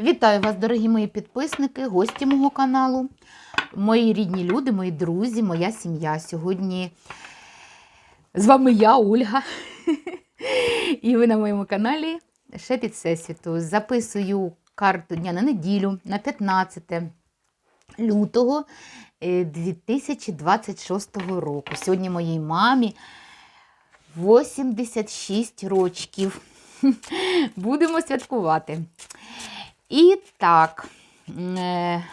Вітаю вас, дорогі мої підписники, гості мого каналу, мої рідні люди, мої друзі, моя сім'я. Сьогодні з вами я, Ольга. І ви на моєму каналі ще під Всесвіту. Записую карту дня на неділю на 15 лютого е, 2026 року. Сьогодні моїй мамі 86 рочків. Будемо святкувати. І так, е,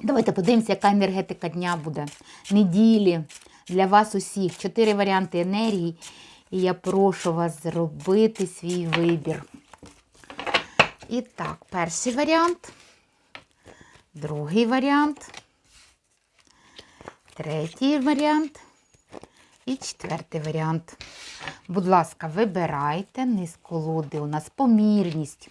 давайте подивимося, яка енергетика дня буде. Неділі для вас усіх. Чотири варіанти енергії. І я прошу вас зробити свій вибір. І так, перший варіант, другий варіант, третій варіант і четвертий варіант. Будь ласка, вибирайте низ колоди. У нас помірність.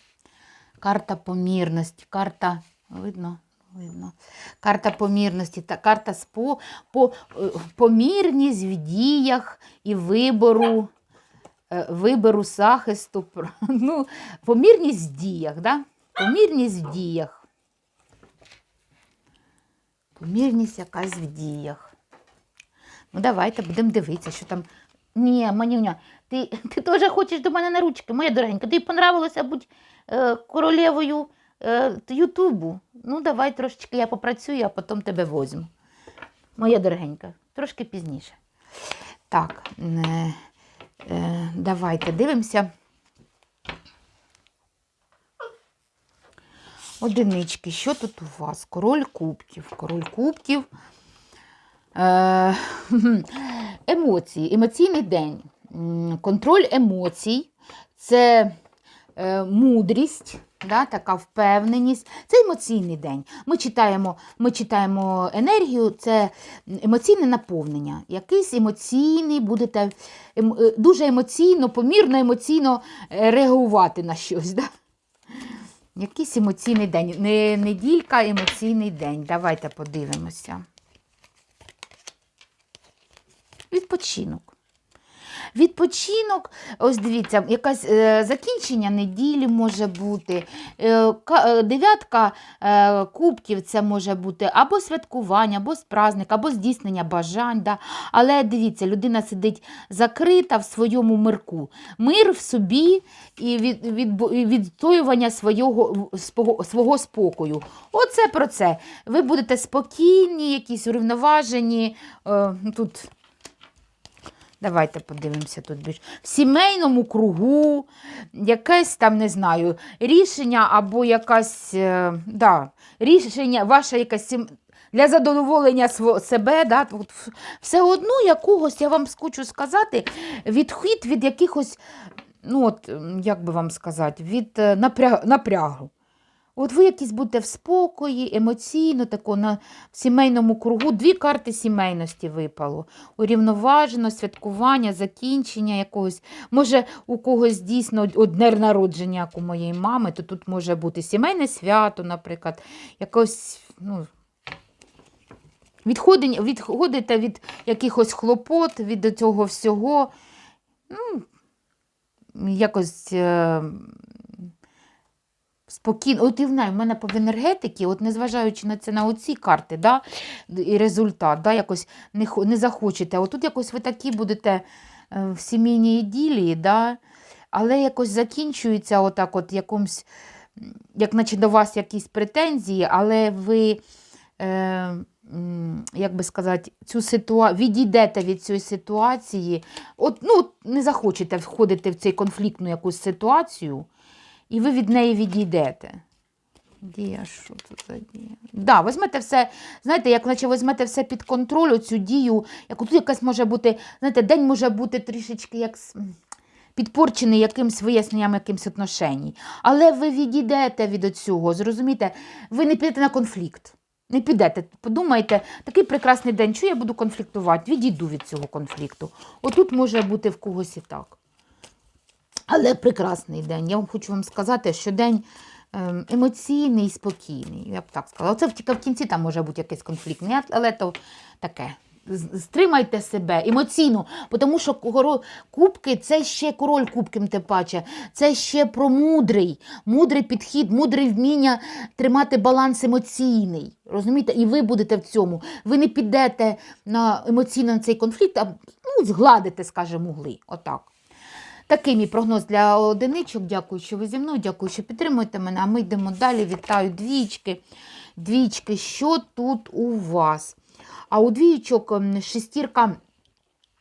Карта помірності, карта, видно, видно. Карта помірності та карта спо, по, е, помірність в діях і вибору, е, вибору захисту. Ну, помірність в діях, да? Помірність в діях. Помірність якась в діях. Ну, давайте будемо дивитися, що там. Ні, Манюня, ти, ти теж хочеш до мене на ручки, моя дорогенька. Тобі понравилося е, королевою е, Ютубу. Ну, давай трошечки я попрацюю, а потім тебе возьму. Моя дорогенька, трошки пізніше. Так, е, е, давайте дивимося. Одинички, що тут у вас? Король кубків. Король кубків. Е, емоції, емоційний день. Контроль емоцій це е, мудрість, да, така впевненість. Це емоційний день. Ми читаємо, ми читаємо енергію, це емоційне наповнення. Якийсь емоційний, будете ем, е, дуже емоційно, помірно емоційно е, реагувати на щось. Да? Якийсь емоційний день. Не неділька, емоційний день. Давайте подивимося. Відпочинок. Відпочинок, ось дивіться, якесь е, закінчення неділі може бути. Е, е, дев'ятка кубків це може бути або святкування, або праздник, або здійснення бажань. Да? Але дивіться, людина сидить закрита в своєму мирку. Мир в собі і від, від, відстоювання свого, свого, спокою. Оце про це. Ви будете спокійні, якісь урівноважені. Тут Давайте подивимося тут більш. В сімейному кругу, якесь там, не знаю, рішення або якась, е, да, рішення, ваше якесь сім- для задоволення себе, да, от все одно якогось, я вам хочу сказати, відхід від якихось, ну от, як би вам сказати, від е, напря- напрягу. От ви якісь будете в спокої, емоційно, тако на в сімейному кругу. Дві карти сімейності випало. Урівноважено, святкування, закінчення якогось. Може, у когось дійсно от дне народження, як у моєї мами, то тут може бути сімейне свято, наприклад, якось, ну, відходите від якихось хлопот, від цього всього. Ну, якось. Спокійно, от і знаю, в мене по енергетики, от незважаючи на це на оці карти, да, і результат, да, якось не, не захочете. От тут якось ви такі будете е, в сімейній іділії, да, але якось закінчується отак от якомусь, як наче до вас якісь претензії, але ви, е, як би сказати, цю ситуа... відійдете від цієї ситуації, от, ну, не захочете входити в цей конфліктну якусь ситуацію, і ви від неї відійдете. Дія, що це за дія? Да, візьмете все, знаєте, як наче візьмете все під контроль, оцю дію, як тут якась може бути, знаєте, день може бути трішечки як підпорчений якимсь виясненням якимсь отношень. Але ви відійдете від цього, зрозумієте, ви не підете на конфлікт. Не підете, подумайте, такий прекрасний день, що я буду конфліктувати? Відійду від цього конфлікту. Отут може бути в когось і так. Але прекрасний день. Я вам хочу вам сказати, що день ем, емоційний спокійний. Я б так сказала. Оце тільки в кінці там може бути якийсь конфлікт, але то таке. стримайте себе емоційно, тому що кубки це ще король кубків, тим паче, це ще про мудрий, мудрий підхід, мудрий вміння тримати баланс емоційний. Розумієте? І ви будете в цьому. Ви не підете на емоційно на цей конфлікт, а ну, згладите, скажімо, угли. Отак. Такий мій прогноз для одиничок. Дякую, що ви зі мною. Дякую, що підтримуєте мене. А ми йдемо далі. Вітаю двічки. Двічки, що тут у вас? А у двічок шестірка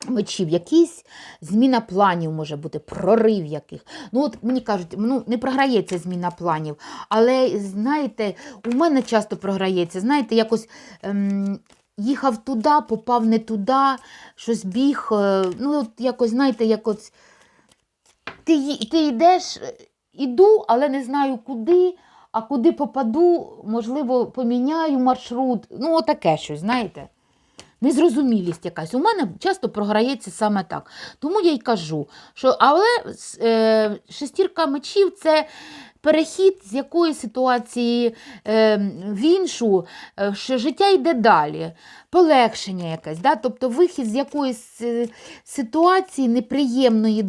мечів, якийсь зміна планів може бути, прорив яких. Ну, от мені кажуть, ну, не програється зміна планів. Але, знаєте, у мене часто програється, знаєте, якось. Ем, Їхав туди, попав не туди, щось біг. е, Ну, от якось, знаєте, якось ти, ти йдеш, е, іду, але не знаю куди, а куди попаду, можливо, поміняю маршрут. Ну, отаке щось, знаєте. Незрозумілість якась. У мене часто програється саме так. Тому я й кажу, що але е, шестірка мечів це перехід з якої ситуації е, в іншу, е, що життя йде далі, полегшення якесь. Да? Тобто вихід з якоїсь е, ситуації неприємної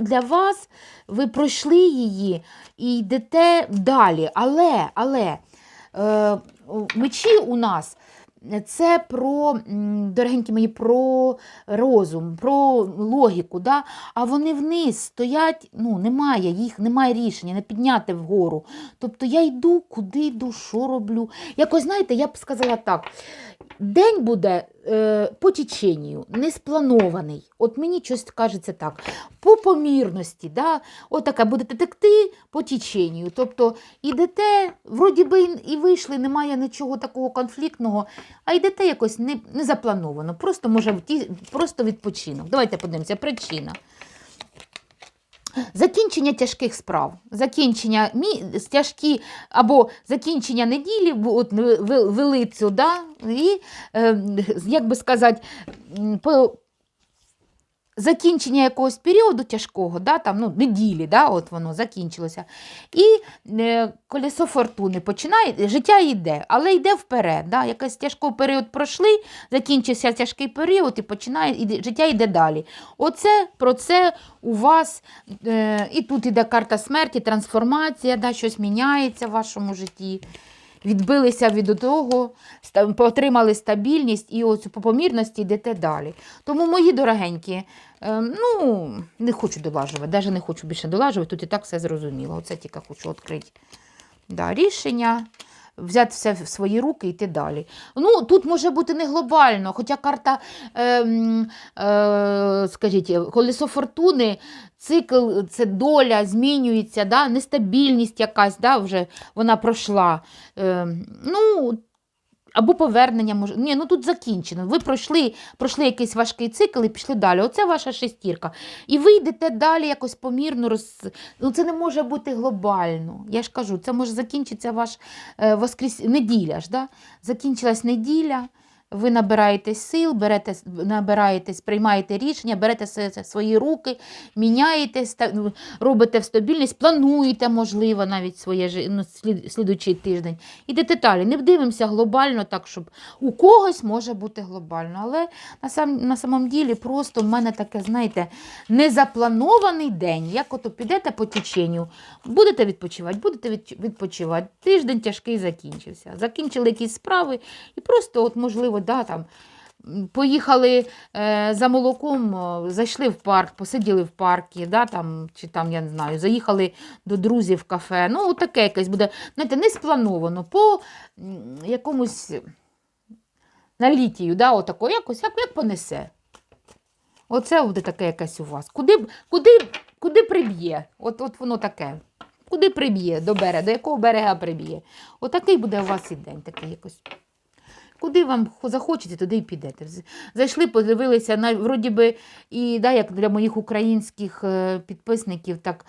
для вас, ви пройшли її і йдете далі. Але, але е, мечі у нас. Це про, дорогенькі мої, про розум, про логіку. Да? А вони вниз стоять, ну, немає, їх немає рішення, не підняти вгору. Тобто я йду, куди йду, що роблю. Якось, знаєте, я б сказала так: день буде е, по теченню, не спланований. От мені щось кажеться так. По помірності, да? отаке будете текти по теченню. Тобто ідете, вроді би і вийшли, немає нічого такого конфліктного, а йдете якось не, не заплановано. Просто може просто відпочинок. Давайте подивимося, причина. Закінчення тяжких справ, закінчення мі... тяжкі або закінчення неділі, от вели цю, да? і, е, як би сказати, по закінчення якогось періоду тяжкого, да? там, ну, неділі, да? от воно закінчилося. І е, колесо фортуни починає, життя йде, але йде вперед. Да? Якийсь тяжкий період пройшли, закінчився тяжкий період і починає, і життя йде далі. Оце про це у вас, е, і тут іде карта смерті, трансформація, да, щось міняється в вашому житті. Відбилися від того, отримали стабільність і оцю по помірності йдете далі. Тому, мої дорогенькі, е, ну, не хочу долажувати, навіть не хочу більше долажувати, тут і так все зрозуміло. Оце тільки хочу відкрити да, рішення, взяти все в свої руки і йти далі. Ну, тут може бути не глобально, хоча карта, е, е, скажіть, колесо фортуни, цикл, це доля змінюється, да, нестабільність якась, да, вже вона пройшла. Е, ну, або повернення може. Ні, ну тут закінчено. Ви пройшли, пройшли якийсь важкий цикл і пішли далі. Оце ваша шестірка. І ви йдете далі якось помірно. Роз... Ну, це не може бути глобально. Я ж кажу, це може закінчитися ваш е, воскрес... неділя. ж, да? Закінчилась неділя. Ви набираєтесь сил, берете, набираєтесь, приймаєте рішення, берете свої руки, міняєте, ста- ну, робите в стабільність, плануєте, можливо, навіть своє ну, слід, тиждень. Ідете далі. Не дивимося глобально, так, щоб у когось може бути глобально. Але на, сам, на самом ділі просто в мене таке, знаєте, незапланований день. Як ото підете по теченню, будете відпочивати, будете відпочивати. Тиждень тяжкий закінчився. Закінчили якісь справи, і просто, от, можливо, да, там. Поїхали е, за молоком, зайшли в парк, посиділи в парку, да, там, чи там, я не знаю, заїхали до друзів в кафе. Ну, от таке якесь буде, знаєте, не сплановано, по якомусь налітію, да, отако, якось, як, як понесе. Оце буде таке якесь у вас. Куди, куди, куди приб'є? От, от воно таке. Куди приб'є до берега, до якого берега приб'є? Отакий буде у вас і день, такий якось. Куди вам хо- захочеться, туди і підете. Зайшли, подивилися, на, вроді би, і да, як для моїх українських е, підписників, так,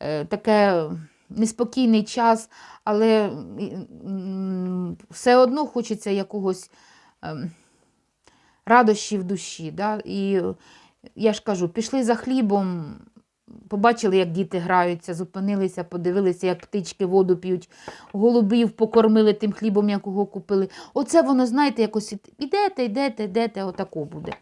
е, таке неспокійний час, але все одно хочеться якогось ем, радощі в душі. Да? І я ж кажу, пішли за хлібом, побачили, як діти граються, зупинилися, подивилися, як птички воду п'ють, голубів покормили тим хлібом, якого купили. Оце воно, знаєте, якось ідете, йдете, йдете, отако буде.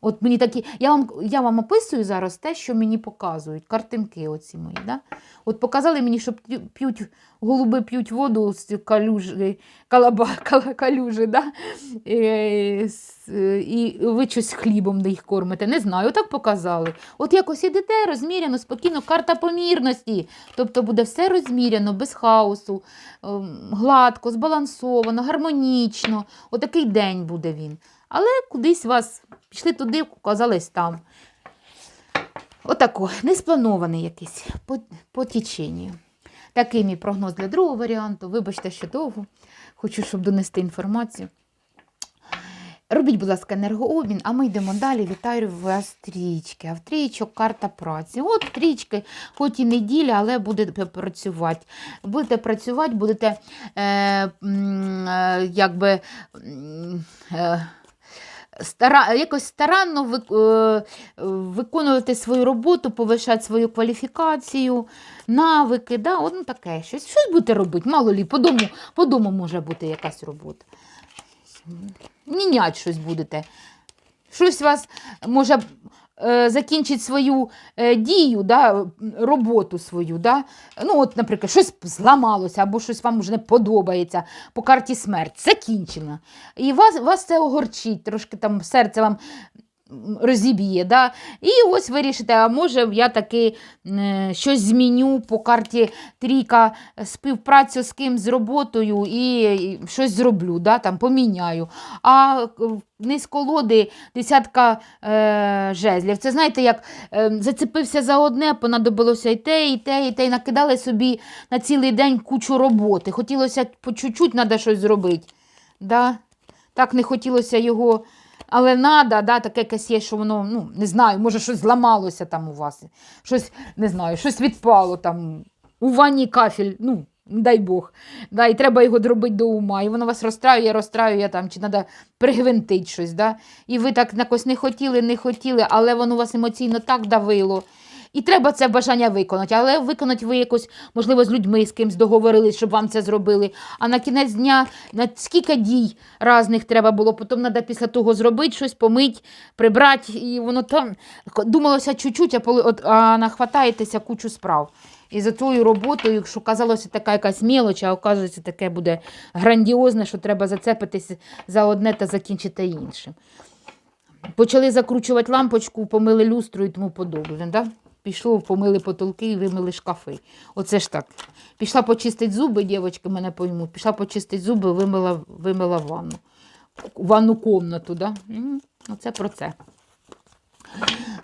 От мені такі, я вам, я вам описую зараз те, що мені показують, картинки оці мої. Да? От показали мені, що п'ють, голуби п'ють воду з калюжі, калаба, кала- калюжі, да? С- е, і ви щось хлібом їх кормите. Не знаю, так показали. От якось ідете розміряно, спокійно, карта помірності. Тобто буде все розміряно, без хаосу, ем, гладко, збалансовано, гармонічно. Отакий день буде він. Але кудись вас пішли туди, оказались там. Отако, неспланований якийсь по, по теченню. Такий мій прогноз для другого варіанту. Вибачте, що довго. Хочу, щоб донести інформацію. Робіть, будь ласка, енергообмін, а ми йдемо далі. Вітаю вас трічки. А в трічок карта праці. От трічки, хоч і неділя, але будете працювати. Будете працювати, будете е, е, якби. Е, Стара, якось старанно е, виконувати свою роботу, повишати свою кваліфікацію, навики, да? От, ну, таке щось. Щось будете робити, мало лі, по дому, по дому може бути якась робота. Мінять щось будете. Щось вас може закінчить свою е, дію, да, роботу свою. Да? Ну, от, наприклад, щось зламалося, або щось вам вже не подобається по карті смерть. Закінчено. І вас, вас це огорчить, трошки там серце вам розіб'є. Да? І ось вирішите, а може я таки е, щось зміню по карті трійка співпрацю з ким з роботою і, щось зроблю, да? там, поміняю. А е, вниз колоди десятка е, жезлів. Це знаєте, як е, зацепився за одне, понадобилося і те, і те, і те, і накидали собі на цілий день кучу роботи. Хотілося по чуть-чуть треба щось зробити. Да? Так не хотілося його. Але надо, да, таке якесь є, що воно, ну, не знаю, може щось зламалося там у вас. Щось, не знаю, щось відпало там. У ванні кафель, ну, дай Бог. Да, і треба його дробити до ума. І воно вас розстраює, розстраює там, чи треба пригвинтити щось. Да? І ви так якось не хотіли, не хотіли, але воно вас емоційно так давило. І треба це бажання виконати. Але виконати ви якось, можливо, з людьми з кимось договорились, щоб вам це зробили. А на кінець дня на скільки дій різних треба було, потім треба після того зробити щось, помити, прибрати. І воно там думалося чуть-чуть, а, поли- а нахватаєтеся кучу справ. І за тою роботою, якщо казалося така якась мілоч, а оказується таке буде грандіозне, що треба зацепитися за одне та закінчити іншим. Почали закручувати лампочку, помили люстру і тому подобне. Да? Пішло, помили потолки і вимили шкафи. Оце ж так. Пішла почистити зуби, дівчатки мене поймуть. Пішла почистити зуби, вимила, вимила ванну. Ванну комнату. Да? Оце про це.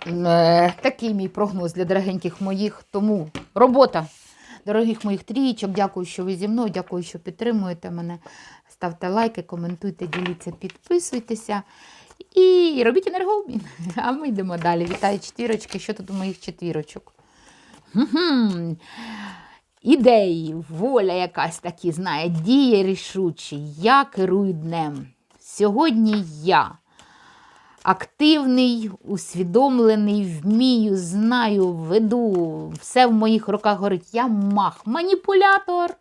Е, Такий мій прогноз для дорогеньких моїх. Тому робота. Дорогих моїх трієчок, дякую, що ви зі мною, дякую, що підтримуєте мене. Ставте лайки, коментуйте, діліться, підписуйтеся. І робіть енергообмін. А ми йдемо далі. Вітаю четвірочки. Що тут у моїх четвірочок? Ідеї, воля якась такі, знає, діє рішучі. Я керую днем. Сьогодні я активний, усвідомлений, вмію, знаю, веду, все в моїх руках горить. Я мах, маніпулятор.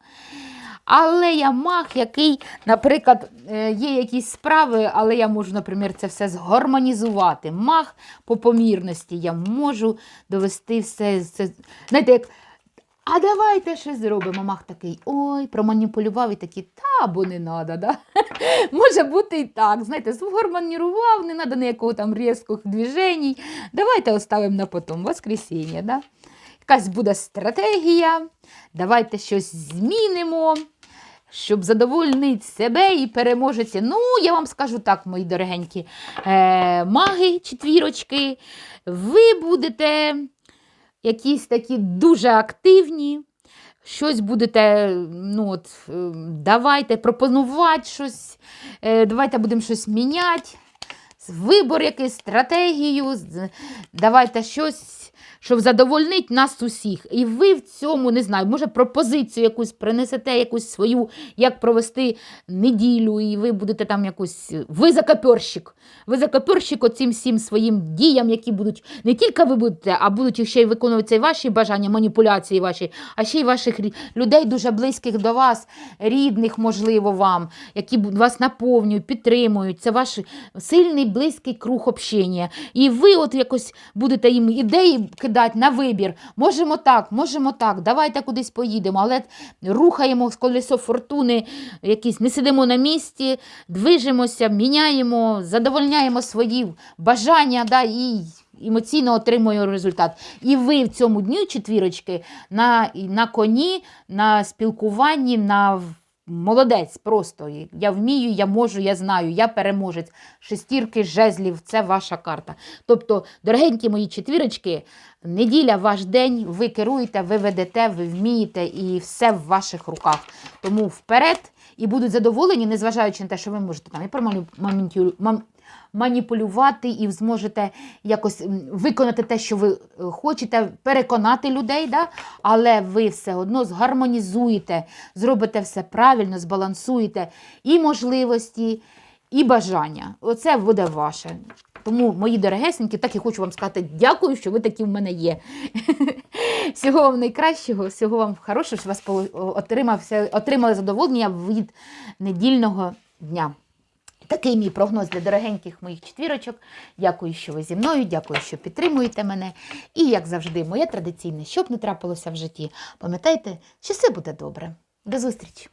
Але я мах, який, наприклад, е, є якісь справи, але я можу, наприклад, це все згармонізувати. Мах по помірності. Я можу довести все. це. Знаєте, як. А давайте щось зробимо. Мах такий, ой, проманіпулював і такий, та бо не треба, да? Може бути і так. Знаєте, згармонірував, не треба ніякого там різких движень. Давайте оставимо на потом, воскресіння, да? Якась буде стратегія, давайте щось змінимо, щоб задовольнити себе і переможеться. Ну, я вам скажу так, мої дорогенькі е, маги, четвірочки, ви будете якісь такі дуже активні. Щось будете, ну от, е, давайте пропонувати щось, е, давайте будемо щось міняти. Вибор, якийсь стратегію. Давайте щось, щоб задовольнить нас усіх. І ви в цьому не знаю, може пропозицію якусь принесете, якусь свою, як провести неділю, і ви будете там якусь. Ви закаперщик. Ви закаперщик оцим всім своїм діям, які будуть не тільки ви будете, а будуть ще й виконуватися і ваші бажання, маніпуляції ваші, а ще й ваших людей дуже близьких до вас, рідних, можливо, вам, які вас наповнюють, підтримують. Це ваш сильний, близький круг общення. І ви от якось будете їм ідеї кидати на вибір. Можемо так, можемо так, давайте кудись поїдемо, але рухаємо з колесо фортуни, якісь не сидимо на місці, движемося, міняємо, задовольняємо свої бажання да, і емоційно отримуємо результат. І ви в цьому дню четвірочки на, на коні, на спілкуванні, на молодець просто. Я вмію, я можу, я знаю, я переможець. Шестірки жезлів це ваша карта. Тобто, дорогенькі мої четвірочки, неділя ваш день, ви керуєте, ви ведете, ви вмієте, і все в ваших руках. Тому вперед і будуть задоволені, незважаючи на те, що ви можете там і маніпулювати і зможете якось виконати те, що ви е, хочете, переконати людей, да? але ви все одно згармонізуєте, зробите все правильно, збалансуєте і можливості, і бажання. Оце буде ваше. Тому, мої дорогесенькі, так і хочу вам сказати дякую, що ви такі в мене є. Всього вам найкращого, всього вам хорошого, що вас отримався, отримали задоволення від недільного дня. Такий мій прогноз для дорогеньких моїх четвірочок. Дякую, що ви зі мною, дякую, що підтримуєте мене. І, як завжди, моє традиційне, щоб не трапилося в житті, пам'ятайте, що все буде добре. До зустрічі!